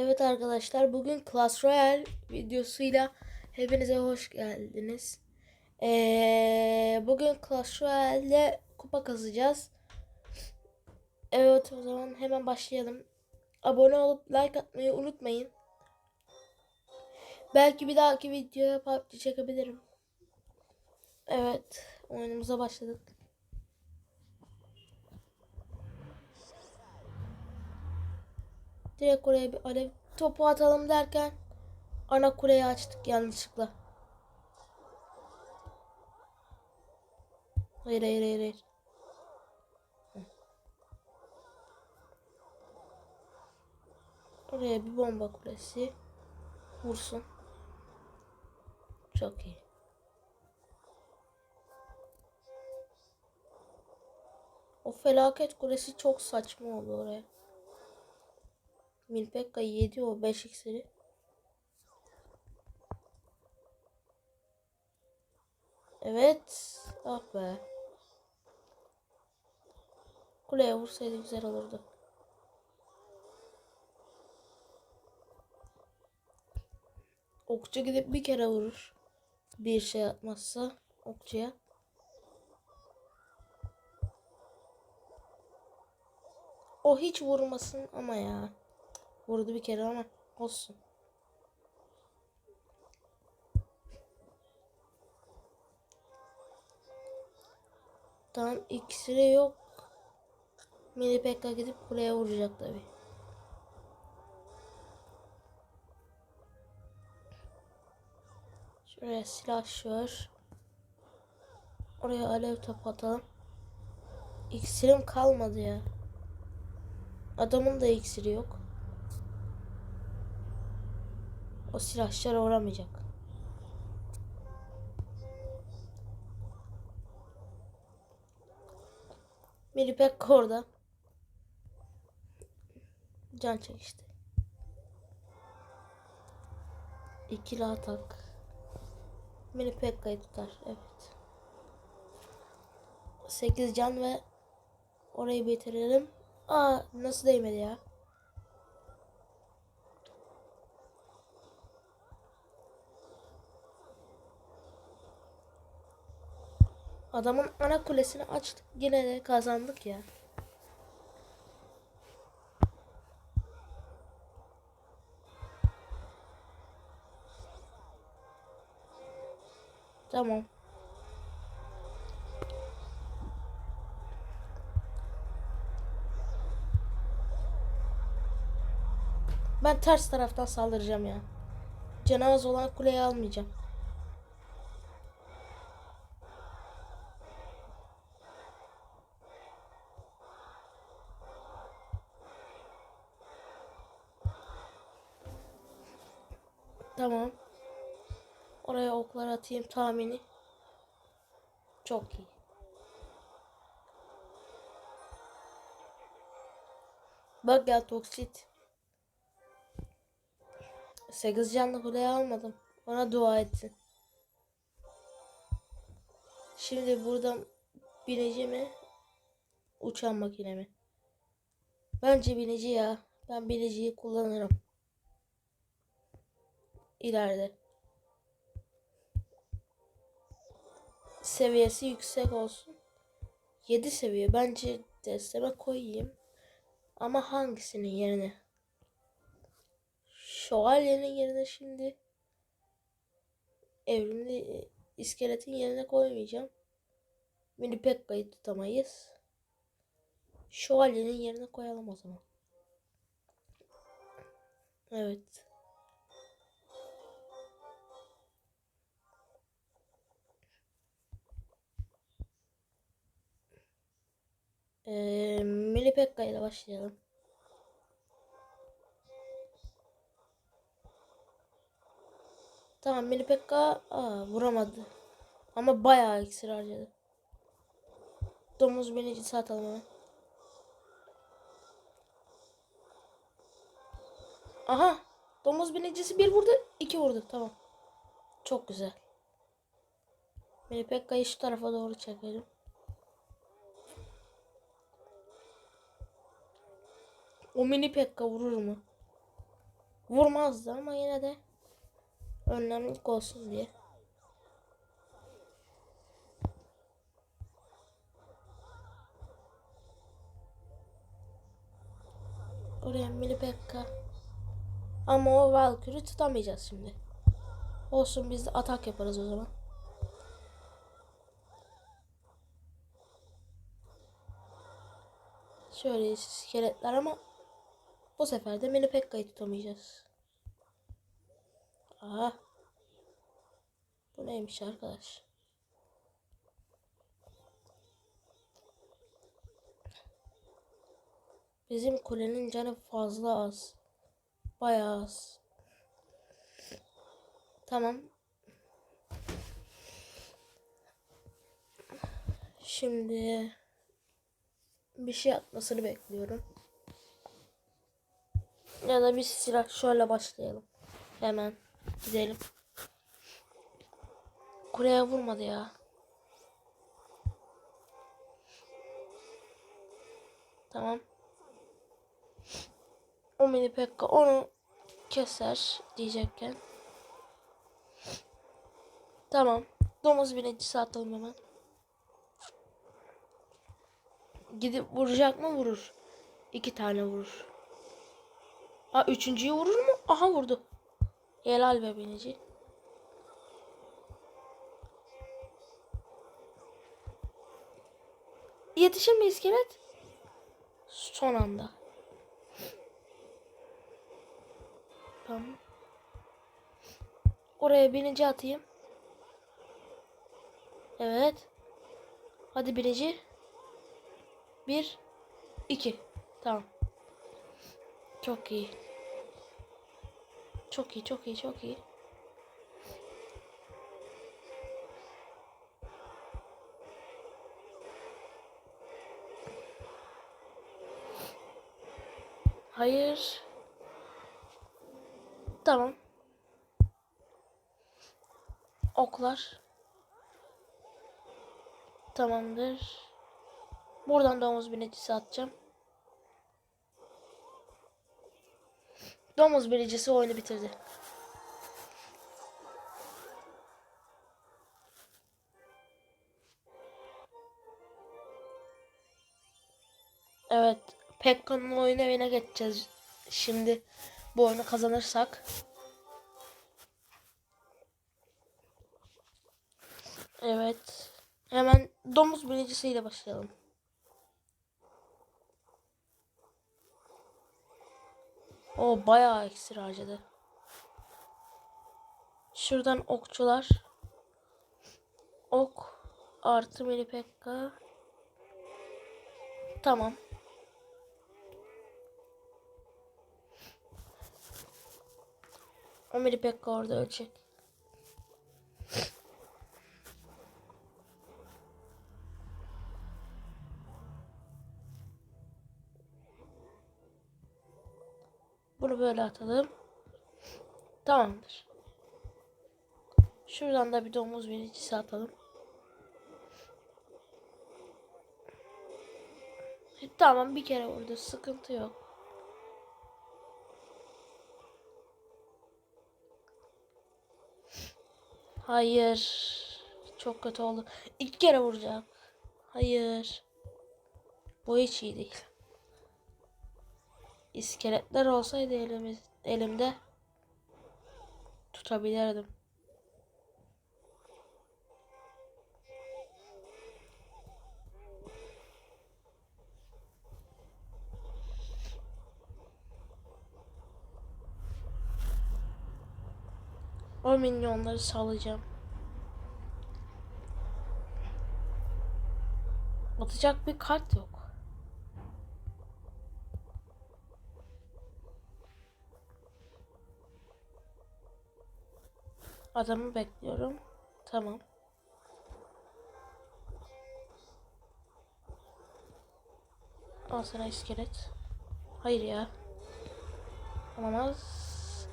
Evet arkadaşlar bugün Clash Royale videosuyla hepinize hoş geldiniz. Ee, bugün Clash Royale'de kupa kazacağız. Evet o zaman hemen başlayalım. Abone olup like atmayı unutmayın. Belki bir dahaki videoya PUBG çekebilirim. Evet oyunumuza başladık. Direkt oraya bir alev topu atalım derken ana kuleyi açtık yanlışlıkla. Hayır hayır hayır hayır. Oraya bir bomba kulesi vursun. Çok iyi. O felaket kulesi çok saçma oldu oraya. Milpekka yedi o 5 iksiri. Evet. Ah be. Kuleye vursaydı güzel olurdu. Okçu gidip bir kere vurur. Bir şey atmazsa okçuya. O hiç vurmasın ama ya. Vurdu bir kere ama olsun. Tamam iksiri yok. Mini Pekka gidip buraya vuracak tabi. Şuraya silah şör. Oraya alev topu atalım. İksirim kalmadı ya. Adamın da iksiri yok. O silahşlara uğramayacak. Milipek orada. Can çekişti. İkili atak. Milipekka'yı tutar. Evet. 8 can ve orayı bitirelim. Aa nasıl değmedi ya? Adamın ana kulesini açtık. Yine de kazandık ya. Tamam. Ben ters taraftan saldıracağım ya. Canavaz olan kuleyi almayacağım. Tamam. Oraya oklar atayım tahmini. Çok iyi. Bak gel toksit. 8 canlı kuleyi almadım. Ona dua etsin. Şimdi buradan binici mi? Uçan makine mi? Bence binici ya. Ben biniciyi kullanırım. İleride. Seviyesi yüksek olsun. 7 seviye. Bence desteme koyayım. Ama hangisinin yerine? Şövalyenin yerine şimdi evrimli iskeletin yerine koymayacağım. Mini Pekka'yı tutamayız. Şövalyenin yerine koyalım o zaman. Evet. Ee, Pekka ile başlayalım. Tamam Mini Pekka vuramadı. Ama bayağı iksir harcadı. Domuz binicisi atalım hemen. Aha. Domuz binicisi bir vurdu. iki vurdu. Tamam. Çok güzel. Mini Pekka'yı şu tarafa doğru çekelim. O mini Pekka vurur mu? Vurmazdı ama yine de önlemlik olsun diye. Oraya Mini Pekka. Ama o Valkyrie tutamayacağız şimdi. Olsun biz de atak yaparız o zaman. Şöyle iskeletler ama bu sefer de Mini Pekka'yı tutamayacağız. Aha. Bu neymiş arkadaş? Bizim kulenin canı fazla az. Bayağı az. Tamam. Şimdi bir şey atmasını bekliyorum. Ya da bir silah şöyle başlayalım. Hemen gidelim. Kuleye vurmadı ya. Tamam. O mini pekka onu keser diyecekken. Tamam. Domuz birincisi atalım hemen. Gidip vuracak mı vurur. İki tane vurur. Aa üçüncüyü vurur mu? Aha vurdu. Helal be binici. Yetişir mi iskelet? Son anda. Tamam. Oraya birinci atayım. Evet. Hadi birinci. Bir. iki. Tamam. Çok iyi. Çok iyi, çok iyi, çok iyi. Hayır. Tamam. Oklar. Tamamdır. Buradan domuz binicisi atacağım. Domuz binicisi oyunu bitirdi. Evet. Pekka'nın oyunu evine geçeceğiz. Şimdi bu oyunu kazanırsak. Evet. Hemen domuz binicisiyle başlayalım. O bayağı iksir harcadı. Şuradan okçular. Ok artı mini pekka. Tamam. O mini pekka orada ölecek. Böyle atalım. Tamamdır. Şuradan da bir domuz binicisi atalım. Tamam bir kere vurdu. Sıkıntı yok. Hayır. Çok kötü oldu. İki kere vuracağım. Hayır. Bu hiç iyi değil. İskeletler olsaydı elimiz, elimde tutabilirdim. O minyonları salacağım. Atacak bir kart yok. Adamı bekliyorum. Tamam. Al sana iskelet. Hayır ya. Olamaz.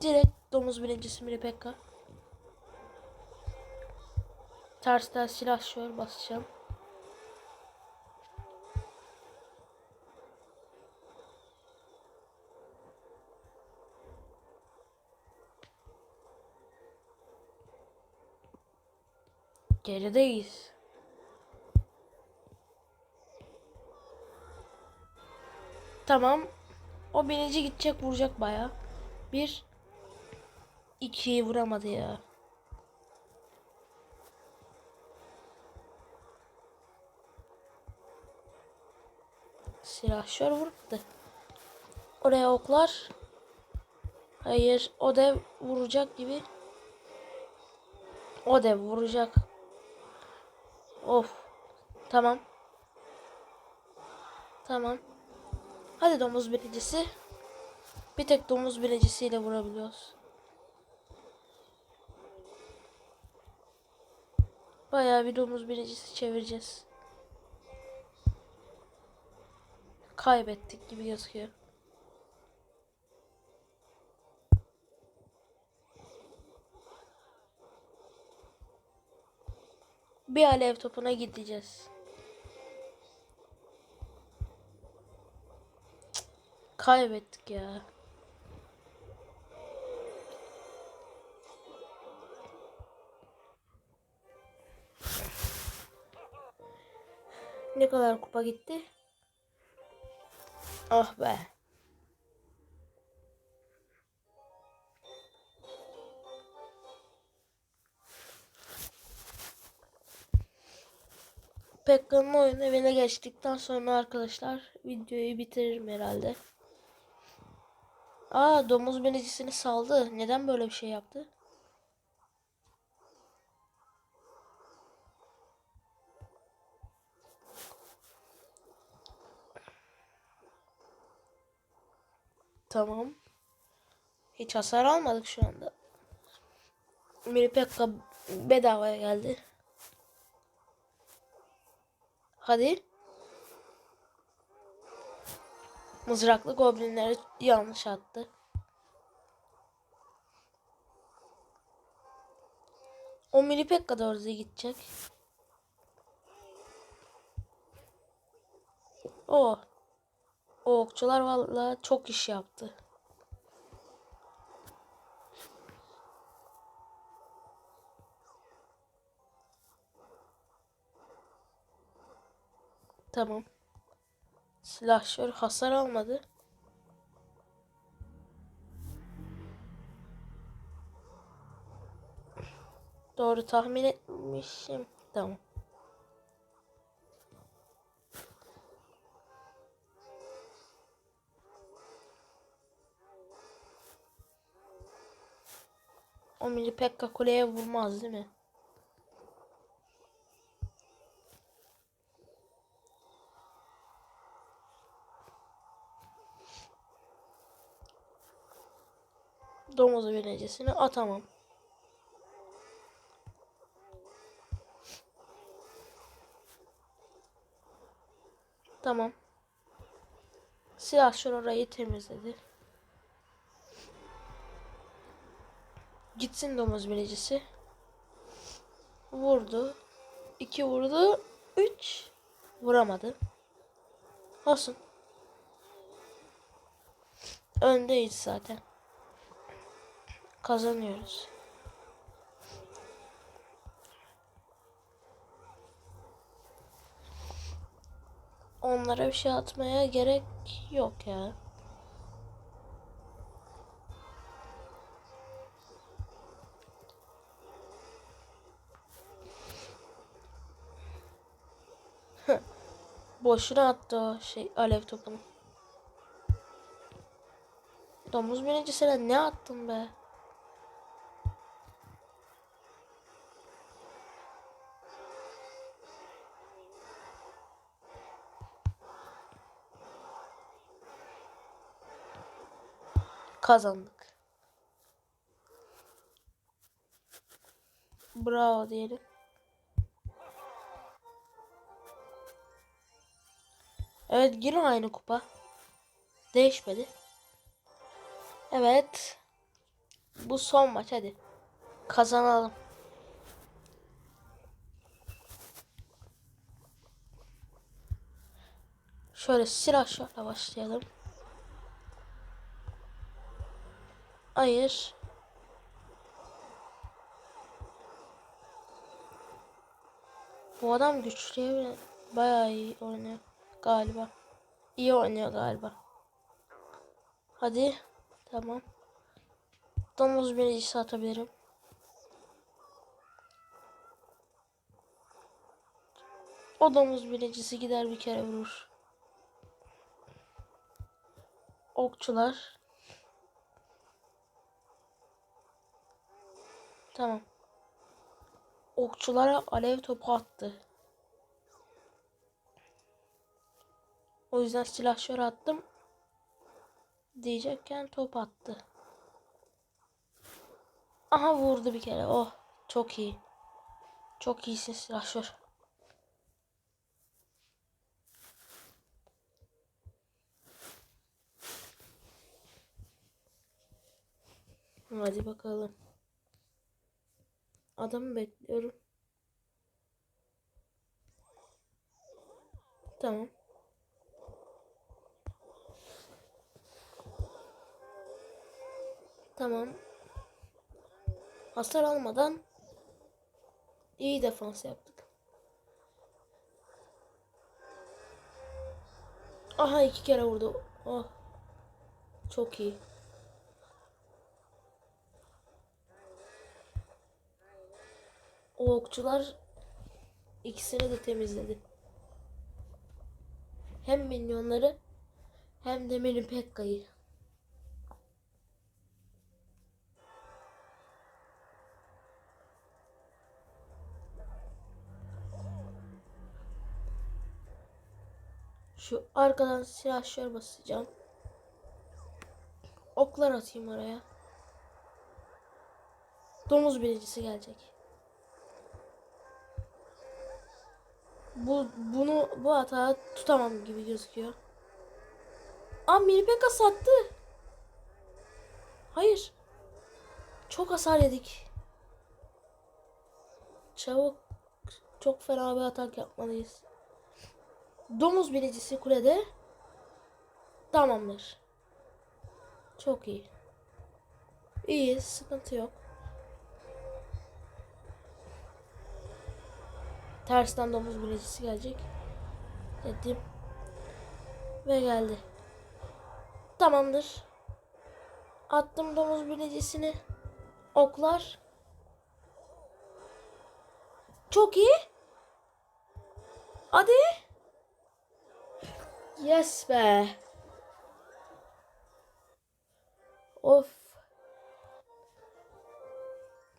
Direkt domuz birincisi Mini Pekka. Tersten silah şöyle basacağım. Gerideyiz. Tamam. O birinci gidecek vuracak baya. Bir. ikiyi vuramadı ya. Silahşör vurmadı. Oraya oklar. Hayır. O dev vuracak gibi. O dev vuracak. Of. Tamam. Tamam. Hadi domuz binicisi. Bir tek domuz binicisiyle vurabiliyoruz. Bayağı bir domuz binicisi çevireceğiz. Kaybettik gibi gözüküyor. Bir alev topuna gideceğiz. Cık, Kaybettik ya. Ne kadar kupa gitti? Ah be. Pekka'nın oyun evine geçtikten sonra arkadaşlar videoyu bitiririm herhalde. Aa domuz binicisini saldı. Neden böyle bir şey yaptı? Tamam. Hiç hasar almadık şu anda. Mini Pekka bedavaya geldi. Hadi. Mızraklı goblinleri yanlış attı. O Mini Pekka da oraya gidecek. O. O okçular vallahi çok iş yaptı. Tamam. Silahşör hasar almadı. Doğru tahmin etmişim. Tamam. O mini Pekka kuleye vurmaz değil mi? Domuz binecisini atamam. Tamam. Silahşör orayı temizledi. Gitsin domuz binicisi. Vurdu. 2 vurdu. 3 vuramadı. Olsun. Öndeyiz zaten. Kazanıyoruz. Onlara bir şey atmaya gerek yok ya. Boşuna attı o şey alev topunu. Domuz binicisine ne attın be? Kazandık. Bravo diyelim. Evet yine aynı kupa. Değişmedi. Evet. Bu son maç hadi. Kazanalım. Şöyle silahşörle başlayalım. Hayır. Bu adam güçlü. Bayağı iyi oynuyor galiba. İyi oynuyor galiba. Hadi. Tamam. Domuz binicisi atabilirim. O domuz binicisi gider bir kere vurur. Okçular. Tamam. Okçulara alev topu attı. O yüzden silahşör attım. Diyecekken top attı. Aha vurdu bir kere. Oh çok iyi. Çok iyisin silahşör. Hadi bakalım. Adamı bekliyorum. Tamam. Tamam. Hasar almadan iyi defans yaptık. Aha iki kere vurdu. Oh. Çok iyi. O okçular ikisini de temizledi. Hem minyonları hem de benim Pekka'yı. Şu arkadan silahşör basacağım. Oklar atayım oraya. Domuz binicisi gelecek. Bu bunu bu hata tutamam gibi gözüküyor. Aa Mirpeka sattı. Hayır. Çok hasar yedik. Çabuk çok fena bir atak yapmalıyız. Domuz binicisi kulede. Tamamdır. Çok iyi. İyi, sıkıntı yok. Tersten domuz binicisi gelecek. Dedim. Ve geldi. Tamamdır. Attım domuz binicisini. Oklar. Çok iyi. Hadi. Yes be. Of.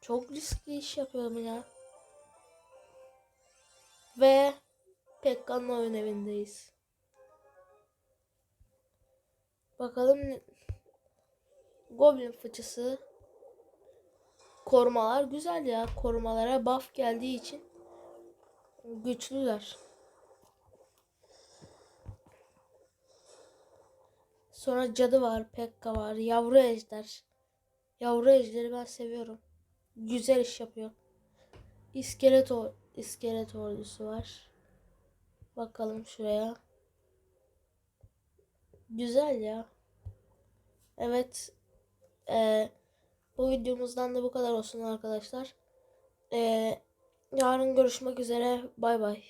Çok riskli iş yapıyorum ya. Ve Pekka'nın oyun evindeyiz. Bakalım Goblin fıçısı korumalar güzel ya. Korumalara buff geldiği için güçlüler. Sonra cadı var, Pekka var, yavru ejder. Yavru ejderi ben seviyorum. Güzel iş yapıyor. İskelet, or iskelet ordusu var. Bakalım şuraya. Güzel ya. Evet. Eee, bu videomuzdan da bu kadar olsun arkadaşlar. Eee, yarın görüşmek üzere. Bay bay.